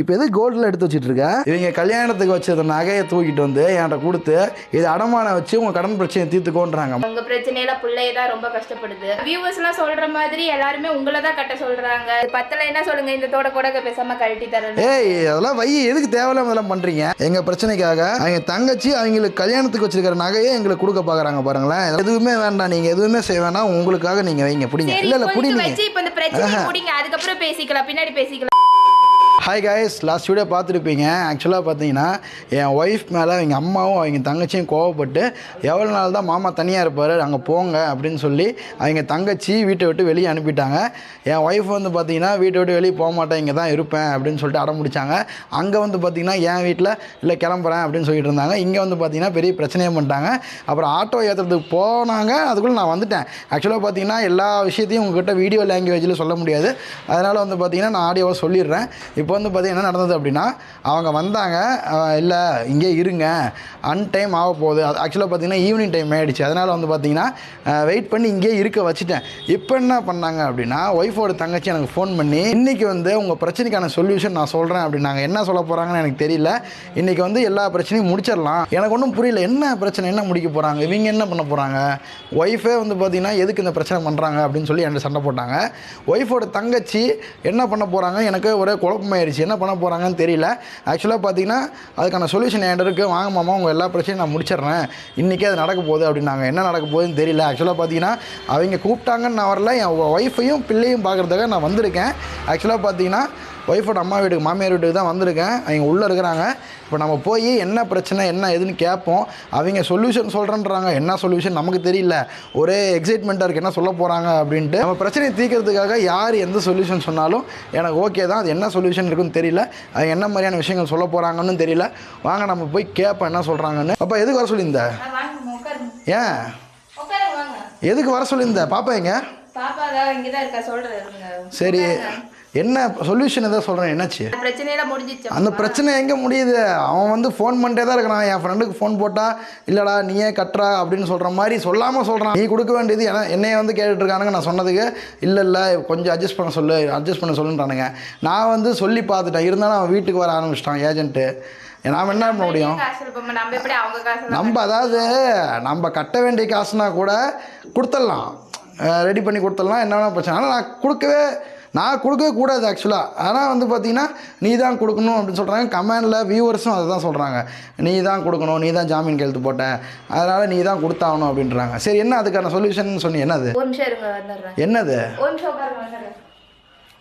இப்போ எது கோல்டில் எடுத்து வச்சிட்டு இருக்க இவங்க கல்யாணத்துக்கு வச்சத நகையை தூக்கிட்டு வந்து என்கிட்ட கொடுத்து இது அடமானம் வச்சு உங்க கடன் பிரச்சனையை தீர்த்துக்கோன்றாங்க. உங்க பிரச்சனையில பிள்ளைய தான் ரொம்ப கஷ்டப்படுது. வியூவர்ஸ் எல்லாம் சொல்ற மாதிரி எல்லாருமே உங்களை தான் கட்ட சொல்றாங்க. பத்தல என்ன சொல்லுங்க? இந்த தோட கூட பேசாம கழட்டி தரணும். ஏய் அதெல்லாம் வை எதுக்கு தேவையில்லாம இதெல்லாம் பண்றீங்க? எங்க பிரச்சனைக்காக அவங்க தங்கச்சி அவங்களுக்கு கல்யாணத்துக்கு வச்சிருக்கிற நகையை எங்களுக்கு கொடுக்க பாக்குறாங்க பாருங்களேன். எதுவுமே வேண்டாம் நீங்க எதுவுமே செய்ய வேணாம் உங்களுக்காக நீங்க வைங்க பிடிங்க. இல்ல இல்ல பிடிங்க வச்சு இப்ப இந்த பிரச்சனை முடிங்க. அதுக்கப்புறம் பேசிக்கலாம் பின்னாடி பேசிக்கலாம். ஹாய் காய்ஸ் லாஸ்ட் வீடியோ பார்த்துருப்பீங்க. ஆக்சுவலாக பார்த்தீங்கன்னா என் ஒய்ஃப் மேலே அவங்க அம்மாவும் அவங்க தங்கச்சியும் கோவப்பட்டு எவ்வளோ நாள் தான் மாமா தனியாக இருப்பார்? அங்கே போங்க அப்படின்னு சொல்லி அவங்க தங்கச்சி வீட்டை விட்டு வெளியே அனுப்பிட்டாங்க. என் ஒய்ஃப் வந்து பார்த்தீங்கன்னா வீட்டை விட்டு வெளியே போக மாட்டேன் இங்கே தான் இருப்பேன் அப்படின்னு சொல்லிட்டு அடம் பிடிச்சாங்க அங்கே வந்து பார்த்தீங்கன்னா என் வீட்டில் இல்லை கிளம்புறேன் அப்படின்னு சொல்லிட்டு இருந்தாங்க. இங்கே வந்து பார்த்தீங்கன்னா பெரிய பிரச்சனையே பண்ணிட்டாங்க. அப்புறம் ஆட்டோ ஏற்றுறதுக்கு போனாங்க அதுக்குள்ளே நான் வந்துட்டேன். ஆக்சுவலாக பார்த்தீங்கன்னா எல்லா விஷயத்தையும் உங்ககிட்ட வீடியோ லாங்குவேஜில் சொல்ல முடியாது. அதனால் வந்து பார்த்தீங்கன்னா நான் ஆடியோவாக சொல்லிடுறேன். இப்போ வந்து பார்த்தீங்கன்னா என்ன நடந்தது அப்படின்னா அவங்க வந்தாங்க இல்லை இங்கே இருங்க அன் டைம் ஆக போகுது. ஆக்சுவலாக பார்த்தீங்கன்னா ஈவினிங் டைம் ஆகிடுச்சு அதனால் வந்து பார்த்தீங்கன்னா வெயிட் பண்ணி இங்கேயே இருக்க வச்சுட்டேன். இப்போ என்ன பண்ணாங்க அப்படின்னா ஒய்ஃபோட தங்கச்சி எனக்கு ஃபோன் பண்ணி இன்றைக்கி வந்து உங்கள் பிரச்சனைக்கான சொல்யூஷன் நான் சொல்கிறேன் அப்படின்னாங்க. என்ன சொல்ல போகிறாங்கன்னு எனக்கு தெரியல. இன்றைக்கி வந்து எல்லா பிரச்சனையும் முடிச்சிடலாம். எனக்கு ஒன்றும் புரியல. என்ன பிரச்சனை என்ன முடிக்க போகிறாங்க இவங்க என்ன பண்ண போகிறாங்க ஒய்ஃபே வந்து பார்த்தீங்கன்னா எதுக்கு இந்த பிரச்சனை பண்ணுறாங்க அப்படின்னு சொல்லி என்கிட்ட சண்டை போட்டாங்க. ஒய்ஃபோட தங்கச்சி என்ன பண்ண போகிறாங்க எனக்கு ஒரே ஆயிடுச்சு. என்ன பண்ண போகிறாங்கன்னு தெரியல. ஆக்சுவலாக பார்த்தீங்கன்னா அதுக்கான சொல்யூஷன் என்கிட்ட இருக்குது வாங்க மாமா உங்கள் எல்லா பிரச்சனையும் நான் முடிச்சிடுறேன். இன்றைக்கே அது நடக்க போகுது அப்படின்னாங்க. என்ன நடக்க போகுதுன்னு தெரியல. ஆக்சுவலாக பார்த்தீங்கன்னா அவங்க கூப்பிட்டாங்கன்னு நான் வரல. என் ஒய்ஃபையும் பிள்ளையும் பார்க்குறதுக்காக நான் வந்திருக்கேன். ஆக்சுவலாக பார்த்தீங்கன்னா ஒய்ஃபோட அம்மா வீட்டுக்கு மாமியார் வீட்டுக்கு தான் வந்திருக்கேன். அவங்க உள்ளே இருக்கிறாங்க. இப்போ நம்ம போய் என்ன பிரச்சனை என்ன எதுன்னு கேட்போம். அவங்க சொல்யூஷன் சொல்கிறேன்றாங்க என்ன சொல்யூஷன் நமக்கு தெரியல. ஒரே எக்ஸைட்மெண்ட்டாக இருக்குது என்ன சொல்ல போகிறாங்க அப்படின்ட்டு. நம்ம பிரச்சனையை தீர்க்கறதுக்காக யார் எந்த சொல்யூஷன் சொன்னாலும் எனக்கு ஓகே தான். அது என்ன சொல்யூஷன் இருக்குன்னு தெரியல. அது என்ன மாதிரியான விஷயங்கள் சொல்ல போகிறாங்கன்னு தெரியல. வாங்க நம்ம போய் கேட்போம் என்ன சொல்கிறாங்கன்னு அப்போ எதுக்கு வர சொல்லியிருந்த? ஏன்? எதுக்கு வர சொல்லியிருந்த? பாப்பா எங்க. சரி. என்ன சொல்யூஷன் எதாவது சொல்கிறேன் என்னாச்சு? அந்த பிரச்சனை எங்கே முடியுது? அவன் வந்து ஃபோன் பண்ணிட்டே தான் இருக்கிறான். என் ஃப்ரெண்டுக்கு ஃபோன் போட்டால் இல்லைடா நீயே கட்டுறா அப்படின்னு சொல்கிற மாதிரி சொல்லாமல் சொல்கிறான் நீ கொடுக்க வேண்டியது என என்னைய வந்து கேட்டுட்டு இருக்கானுங்க நான் சொன்னதுக்கு இல்லை இல்லை கொஞ்சம் அட்ஜஸ்ட் பண்ண சொல்லு அட்ஜஸ்ட் பண்ண சொல்லுன்றானுங்க. நான் வந்து சொல்லி பார்த்துட்டேன். இருந்தாலும் அவன் வீட்டுக்கு வர ஆரம்பிச்சிட்டான் ஏஜென்ட்டு நாம் என்ன பண்ண முடியும்? நம்ம அதாவது நம்ம கட்ட வேண்டிய காசுனா கூட கொடுத்துடலாம். ரெடி பண்ணி கொடுத்துடலாம். என்ன வேணால் பிரச்சனை. ஆனால் நான் கொடுக்கவே நான் கொடுக்கவே கூடாது ஆக்சுவலாக ஆனால் வந்து பார்த்தீங்கன்னா நீ தான் கொடுக்கணும் அப்படின்னு சொல்கிறாங்க கமெண்டில் வியூவர்ஸும் அதை தான் சொல்கிறாங்க நீ தான் கொடுக்கணும் நீ தான் ஜாமீன் கையெழுத்து போட்ட அதனால் நீ தான் கொடுத்தாகணும் அப்படின்றாங்க. சரி என்ன அதுக்கான சொல்யூஷன் சொன்னி என்னது? என்னது?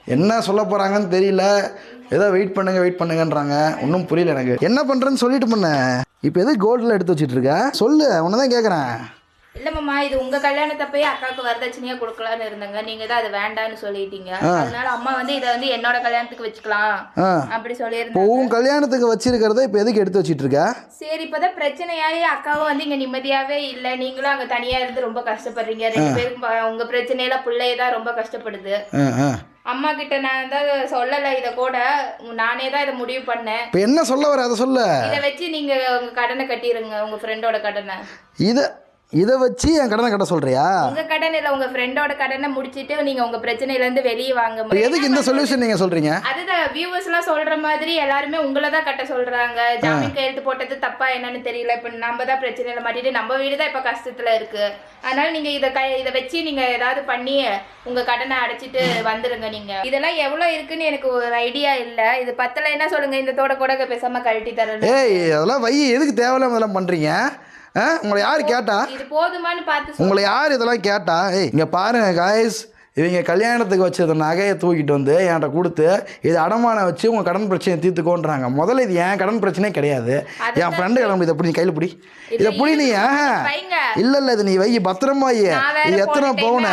என்ன சொல்ல போகிறாங்கன்னு தெரியல. ஏதோ வெயிட் பண்ணுங்க வெயிட் பண்ணுங்கன்றாங்க. ஒன்றும் புரியல எனக்கு. என்ன பண்ணுறேன்னு சொல்லிட்டு பண்ண. இப்போ எது கோல்டில் எடுத்து வச்சிட்டு இருக்க? சொல்லு உன்னை தான் கேட்குறேன் இல்ல மாமா இது உங்க கல்யாணத்தப்பயே அக்காவுக்கு வரதட்சணையா கொடுக்கலான்னு இருந்தாங்க. நீங்க தான் அது வேண்டான்னு சொல்லிட்டீங்க. அதனால அம்மா வந்து இதை வந்து என்னோட கல்யாணத்துக்கு வச்சுக்கலாம் அப்படி இப்போ சொல்லியிருந்தாங்க. உன் கல்யாணத்துக்கு வச்சிருக்கிறத இப்போ எதுக்கு எடுத்து வச்சிட்டு இருக்க? சரி இப்பதான் பிரச்சனையாயி அக்காவும் வந்து இங்க நிம்மதியாவே இல்ல. நீங்களும் அங்க தனியா இருந்து ரொம்ப கஷ்டப்படுறீங்க. ரெண்டு பேரும் உங்க பிரச்சனையில பிள்ளைய தான் ரொம்ப கஷ்டப்படுது. அம்மா கிட்ட நான் தான் சொல்லல இத கூட. நானே தான் இதை முடிவு பண்ணேன். இப்போ என்ன சொல்ல வர? அதை சொல்ல. இதை வச்சு நீங்க உங்க கடனை கட்டிருங்க உங்க ஃப்ரெண்டோட கடனை. இதை இதை வச்சு என் கடனை கட்ட சொல்றியா? உங்க கடன் இல்ல உங்க ஃப்ரெண்டோட கடனை முடிச்சிட்டு நீங்க உங்க பிரச்சனையில இருந்து வெளியே வாங்க எதுக்கு இந்த சொல்யூஷன் நீங்கள் சொல்கிறீங்க அதுதான் வியூவர்ஸ் எல்லாம் சொல்ற மாதிரி எல்லாருமே உங்களை தான் கட்ட சொல்றாங்க. ஜாமீன் கையெழுத்து போட்டது தப்பா என்னன்னு தெரியல. இப்ப நம்ம தான் பிரச்சனையில மாட்டிட்டு நம்ம வீடு தான் இப்ப கஷ்டத்துல இருக்கு. அதனால நீங்க இத இத வச்சு நீங்க ஏதாவது பண்ணி உங்க கடனை அடைச்சிட்டு வந்துருங்க நீங்க. இதெல்லாம் எவ்வளவு இருக்குன்னு எனக்கு ஒரு ஐடியா இல்ல. இது பத்தல என்ன சொல்லுங்க இந்த தோட கூட பேசாம கழட்டி தரேன் ஏய் அதெல்லாம் வை. எதுக்கு தேவையில்லாம இதெல்லாம் பண்ணுறீங்க ஆ உங்களை யார் கேட்டா. உங்களை யார் இதெல்லாம் கேட்டா? ஏய் இங்கே பாருங்க காய்ஸ் இவங்க கல்யாணத்துக்கு வச்சத நகையை தூக்கிட்டு வந்து என்கிட்ட கொடுத்து இது அடமானம் வச்சு உங்கள் கடன் பிரச்சனையை தீர்த்துக்கோன்றாங்க. முதல்ல இது என் கடன் பிரச்சனையே கிடையாது. என் ஃப்ரெண்டு கடன் இதை பிடி கையில் பிடி. இதை பிடி நீ இல்ல இல்ல இது நீ வை பத்திரமா இது எத்தனை பவுனு?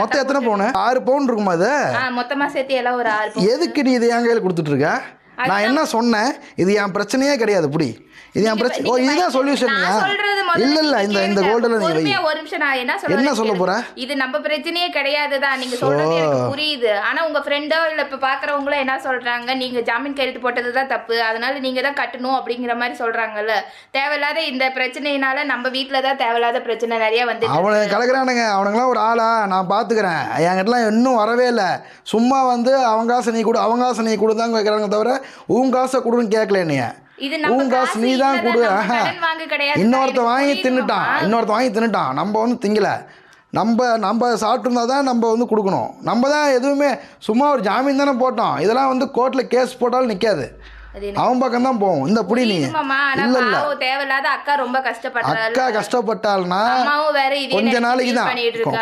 மொத்தம் எத்தனை பவுனு? ஆறு பவுன் இருக்குமா அது? ஆ, மொத்தமா சேர்த்து எல்லாம் ஒரு ஆறு பவுன். எதுக்கு நீ இதை என் கையில் கொடுத்துட்டு இருக்க? நான் என்ன சொன்னேன்? இது என் பிரச்சனையே கிடையாது புடி. இது என் பிரச்சனை ஓ இதுதான் சொல்யூஷன்யா இல்ல இல்ல இந்த இந்த. கோல்டில் நீ வை. ஒரு நிமிஷம் நான் என்ன சொல்றேன் என்ன சொல்ல. போற? இது நம்ம பிரச்சனையே கிடையாதுதான். நீங்க சொல்றது எனக்கு புரியுது. ஆனா உங்க ஃப்ரெண்டோ இல்ல இப்ப பாக்குறவங்களோ என்ன சொல்றாங்க? நீங்க ஜாமீன் கையெழுத்து போட்டதுதான் தப்பு. அதனால நீங்க தான் கட்டணும் அப்படிங்கிற மாதிரி சொல்றாங்கல்ல. தேவையில்லாத இந்த பிரச்சனையினால நம்ம வீட்டுல தான் தேவையில்லாத பிரச்சனை நிறைய வந்து அவனுங்க கலக்குறானுங்க. அவனுங்களாம் ஒரு ஆளா நான் பார்த்துக்கிறேன் என்கிட்டலாம் இன்னும் வரவே இல்லை. சும்மா வந்து அவங்க காசு நீ கொடு அவங்க காசு நீ கொடு தான் கேட்குறாங்க தவிர உன் காசை கொடுன்னு கேட்கல என்னைய. உன் காசு நீ தான் கொடு. இன்னொருத்த வாங்கி? தின்னுட்டான். இன்னொருத்த வாங்கி தின்னுட்டான். நம்ம வந்து திங்கல. நம்ம நம்ம சாப்பிட்ருந்தா தான் நம்ம வந்து கொடுக்கணும். நம்ம தான் எதுவுமே சும்மா ஒரு ஜாமீன் தானே போட்டோம். இதெல்லாம் வந்து கோர்ட்டில் கேஸ் போட்டாலும் நிற்காது அவன் பக்கம் தான் போகும் இந்த புடி நீ. இல்லை இல்லை. பாவம் தேவையில்லாத அக்கா ரொம்ப கஷ்டப்படுறாள் அக்கா கஷ்டப்பட்டாள்னா அம்மாவும் வேற இதே கொஞ்ச நாளைக்கு தான்.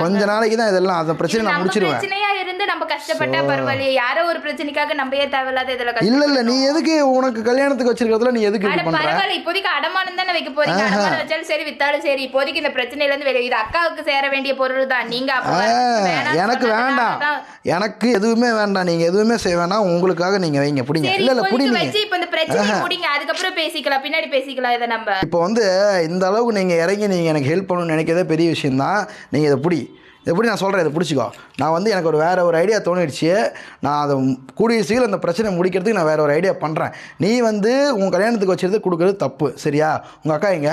கொஞ்ச நாளைக்கு தான் இதெல்லாம் அந்த பிரச்சனை நான் முடிச்சிருவேன். பிரச்சனையா இருந்து நம்ம கஷ்டப்பட்டா பரவாயில்லையே. யாரோ ஒரு பிரச்சனைக்காக நம்ம ஏன் தேவையில்லாத இதுல இல்ல இல்ல. நீ எதுக்கு உனக்கு கல்யாணத்துக்கு வச்சிருக்கிறதுல நீ எதுக்கு பரவாயில்ல. இப்போதைக்கு அடமானம் தானே வைக்க போறீங்க. அடமானம் வச்சாலும் சரி வித்தாலும் சரி. இப்போதைக்கு இந்த பிரச்சனையில இருந்து வெளியே இது அக்காவுக்கு சேர வேண்டிய பொருள் தான். நீங்க எனக்கு வேண்டாம். எனக்கு எதுவுமே வேண்டாம். நீங்க எதுவுமே செய்ய வேணாம். உங்களுக்காக நீங்க வைங்க. பிடிங்க. இல்ல இல்ல பிடிங்க இப்ப இந்த பிரச்சனை முடிங்க. அதுக்கப்புறம் பேசிக்கலாம். பின்னாடி பேசிக்கலாம் இதை நம்ம. இப்போ வந்து இந்த அளவுக்கு நீங்கள் இறங்கி நீங்கள் எனக்கு ஹெல்ப் பண்ணணும்னு நினைக்கிறதே பெரிய விஷயந்தான் நீங்கள் இதை பிடி. இதை பிடி நான் சொல்கிறேன் இதை பிடிச்சிக்கோ. நான் வந்து எனக்கு ஒரு வேறு ஒரு ஐடியா தோணிடுச்சு. நான் அதை கூடிய சீக்கிரம் அந்த பிரச்சனை முடிக்கிறதுக்கு நான் வேறு ஒரு ஐடியா பண்ணுறேன் நீ வந்து உன் கல்யாணத்துக்கு வச்சிருந்து கொடுக்குறது தப்பு. சரியா? உங்கள் அக்கா எங்க?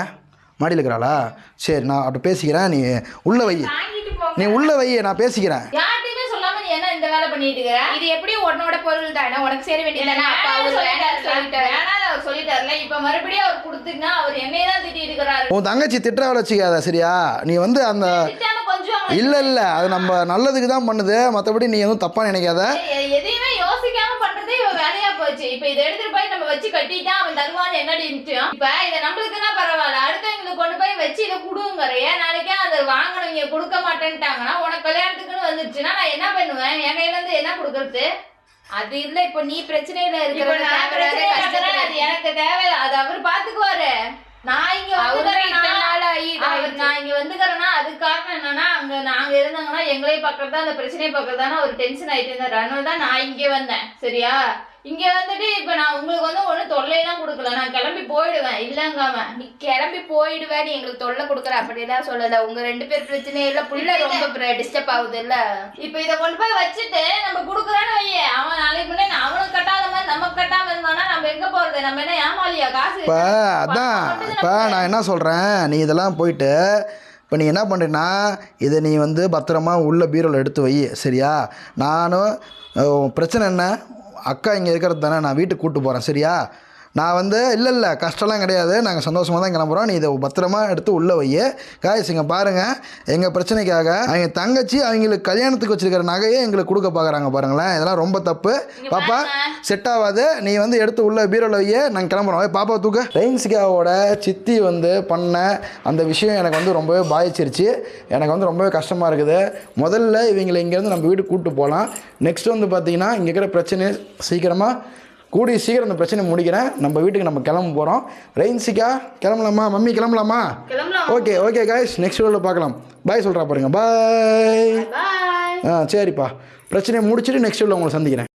மாடியில் இருக்கிறாளா? சரி நான் அவட்ட பேசிக்கிறேன். நீ உள்ளே வை. நீ உள்ளே வை. நான் பேசிக்கிறேன். என்ன இந்த வேலை பண்ணிட்டு இருக்க. இது எப்படி உன்னோட பொருள் தானே உனக்கு சேர வேண்டியதானே அப்பா அவர் வேண்டாம்னு சொல்லிட்டாரு. வேணாம் அவர் சொல்லிட்டாருல இப்ப மறுபடியும் அவர் கொடுத்துன்னா அவர் என்னைய தான் திட்டிட்டு இருக்கிறாரு. உன் தங்கச்சி திட்டுற வச்சுக்காத சரியா? நீ வந்து அந்த இல்லை இல்லை அது நம்ம நல்லதுக்கு தான் பண்ணுது. மற்றபடி நீ எதுவும் தப்பாக நினைக்காத. எதையுமே போச்சு இப்ப இதை எடுத்துட்டு போய் நம்ம வச்சு கட்டிட்டா அவன் தருவான்னு என்னடி நிச்சயம்? இப்ப இதை நம்மளுக்குன்னா பரவாயில்ல. அடுத்தவங்களுக்கு கொண்டு போய் வச்சு இதை கொடுங்கறைய நாளைக்கே அதை வாங்கினவங்க கொடுக்க மாட்டேன்ட்டாங்கன்னா உனக்கு கல்யாணத்துக்குன்னு வந்துருச்சுன்னா நான் என்ன பண்ணுவேன்? என் கையில இருந்து என்ன கொடுக்கறது? அது இல்ல இப்போ நீ பிரச்சனையில பார்க்கறேன், அது எனக்கு தேவை அது அவர் பாத்துக்குவாரு. நான் இங்க. நான் இங்க வந்துக்கிறேன்னா அதுக்கு காரணம் என்னன்னா அங்க நாங்க இருந்தாங்கன்னா எங்களே பாக்குறதா அந்த பிரச்சனையை பாக்குறதான ஒரு டென்ஷன் ஆயிட்டு இருந்தாரு அதனால தான் நான் இங்க வந்தேன். சரியா? இங்க வந்துட்டு இப்ப நான் உங்களுக்கு வந்து ஒண்ணு தொல்லையெல்லாம் கொடுக்கல. நான் கிளம்பி போயிடுவேன். இல்லங்காம. நீ கிளம்பி போயிடுவே. நீ எங்களுக்கு தொல்லை கொடுக்குற. அப்படியெல்லாம் சொல்லல. உங்க ரெண்டு பேர் பிரச்சனையில புள்ள ரொம்ப டிஸ்டர்ப் ஆகுது இல்ல? இப்ப இத கொண்டு போய் வச்சுட்டு நம்ம குடுக்குறான்னு வையே. அவன் நாளைக்கு முன்னே அவனுக்கு கட்டாத மாதிரி நமக்கு கட்டாம இருந்தானா நம்ம எங்க போறது? நம்ம என்ன ஏமாலியா காசு இப்போ அதான். இப்போ நான் என்ன சொல்கிறேன் நீ இதெல்லாம் போயிட்டு இப்போ நீ என்ன பண்ணுறேன்னா இதை நீ வந்து பத்திரமா உள்ள பீரோவில் எடுத்து வை. சரியா? நானும் பிரச்சனை என்ன? அக்கா இங்கே இருக்கிறது தானே நான் வீட்டுக்கு கூப்பிட்டு போகிறேன் சரியா? நான் வந்து இல்லை இல்லை கஷ்டம்லாம் கிடையாது. நாங்கள் சந்தோஷமாக தான் கிளம்புறோம். நீ இதை பத்திரமா எடுத்து உள்ளே வை காய்ஸ் இங்கே பாருங்கள் எங்கள் பிரச்சனைக்காக அவங்க தங்கச்சி அவங்களுக்கு கல்யாணத்துக்கு வச்சிருக்கிற நகையை எங்களுக்கு கொடுக்க பார்க்குறாங்க பாருங்களேன். இதெல்லாம் ரொம்ப தப்பு. பாப்பா செட் ஆகாது. நீ வந்து எடுத்து உள்ள பீரோவில் வையே. நாங்கள் கிளம்புறோம். பாப்பா தூக்கு. ரெயின்சிகாவோட சித்தி வந்து பண்ண அந்த விஷயம் எனக்கு வந்து ரொம்பவே பாதிச்சிருச்சு. எனக்கு வந்து ரொம்பவே கஷ்டமாக இருக்குது. முதல்ல இவங்களை இங்கேருந்து நம்ம வீட்டுக்கு கூப்பிட்டு போகலாம் நெக்ஸ்ட் வந்து பார்த்தீங்கன்னா இங்கே இருக்கிற பிரச்சனையை சீக்கிரமாக கூடிய சீக்கிரம் இந்த பிரச்சனையை முடிக்கிறேன். நம்ம வீட்டுக்கு நம்ம கிளம்ப போகிறோம் ரெயின்சிகா கிளம்பலாமா? மம்மி கிளம்பலாமா? ஓகே ஓகே காய்ஸ் நெக்ஸ்ட் வீடியோவில் பார்க்கலாம். பாய் சொல்கிறா பாருங்க. பாய் ஆ சரிப்பா. பிரச்சனையை முடிச்சுட்டு நெக்ஸ்ட் வீடியோவில் உங்களை சந்திக்கிறேன்.